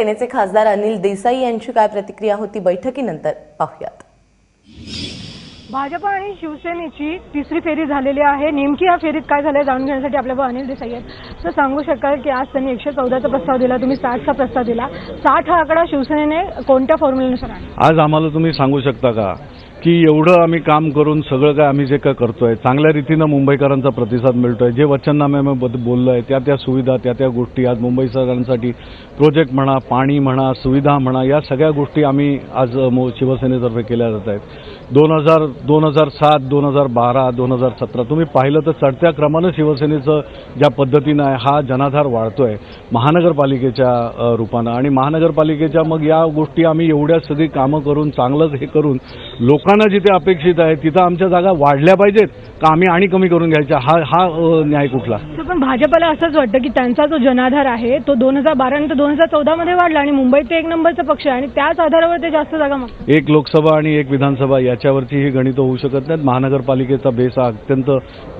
सेनेचे खासदार अनिल देसाई यांची काय प्रतिक्रिया होती बैठकीनंतर? पाहुयात. भाजप आणि शिवसेनेची तिसरी फेरी झालेली आहे. नेमकी या फेरीत काय झालंय जाणून घेण्यासाठी आपल्याला अनिल देसाई आहेत. तर सांगू शकाल की आज त्यांनी एकशे चौदाचा प्रस्ताव दिला तुम्ही साठचा प्रस्ताव दिला. साठ हा आकडा शिवसेनेने कोणत्या फॉर्म्युलेनुसार आणला? आज आम्हाला तुम्ही सांगू शकता का? की एवढं आम्ही काम करून सगळं काय आम्ही जे काय करतोय चांगल्या रीतीनं मुंबईकरांचा प्रतिसाद मिळतोय जे वचननाम्यामध्ये बोललो आहे त्या त्या सुविधा त्या त्या गोष्टी आज मुंबई सरकारांसाठी प्रोजेक्ट म्हणा पाणी म्हणा सुविधा म्हणा या सगळ्या गोष्टी आम्ही आज मो- शिवसेनेतर्फे केल्या जात आहेत. दोन हजार दोन हजार सात दोन हजार बारा दोन हजार सतरा तुम्ही पाहिलं तर चढत्या क्रमानं शिवसेनेचं ज्या पद्धतीनं आहे हा जनाधार वाढतोय महानगरपालिकेच्या रूपानं. आणि महानगरपालिकेच्या मग या गोष्टी आम्ही एवढ्या सगळी कामं करून चांगलंच हे करून लोक लोकांना जिथे अपेक्षित आहे तिथं आमच्या जागा वाढल्या पाहिजेत का आम्ही आणि कमी करून घ्यायच्या? हा हा न्याय कुठला? तर पण भाजपला असंच वाटतं की त्यांचा जो जनाधार आहे तो दोन हजार बारा नंतर दोन हजार चौदा मध्ये वाढला आणि मुंबईत ते एक नंबरचा पक्ष आहे आणि त्याच आधारावर ते जास्त जागा मागतात. एक लोकसभा आणि एक विधानसभा याच्यावरची ही गणितं होऊ शकत नाहीत. महानगरपालिकेचा बेस हा अत्यंत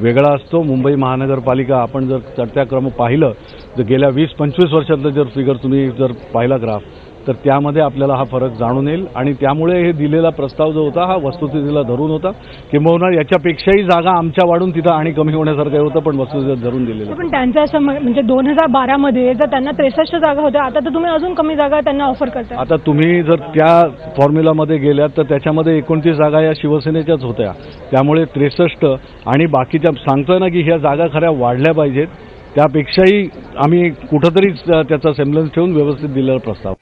वेगळा असतो. मुंबई महानगरपालिका आपण जर चढत्या क्रम पाहिलं जर गेल्या वीस पंचवीस वर्षातलं जर फिगर तुम्ही जर पाहिला ग्राफ तर त्यामध्ये आपल्याला हा फरक जाणून येईल. आणि त्यामुळे हे दिलेला प्रस्ताव जो होता हा वस्तुस्थितीला धरून होता. किंबहुना याच्यापेक्षाही जागा आमच्या वाढून तिथं आणि कमी होण्यासारखं होतं पण वस्तुस्थितीत धरून दिलेलं. पण त्यांचं असं म्हण- म्हणजे दोन हजार बारा मध्ये जर त्यांना त्रेसष्ट जागा होत्या आता तर तुम्ही अजून कमी जागा त्यांना ऑफर करताय. आता तुम्ही जर त्या फॉर्म्युलामध्ये गेल्यात तर त्याच्यामध्ये एकोणतीस जागा या शिवसेनेच्याच होत्या. त्यामुळे त्रेसष्ट आणि बाकीच्या सांगतोय ना की ह्या जागा खऱ्या वाढल्या पाहिजेत. त्यापेक्षाही आम्ही कुठंतरी त्याचा सेम्बलन्स ठेवून व्यवस्थित दिलेला प्रस्ताव.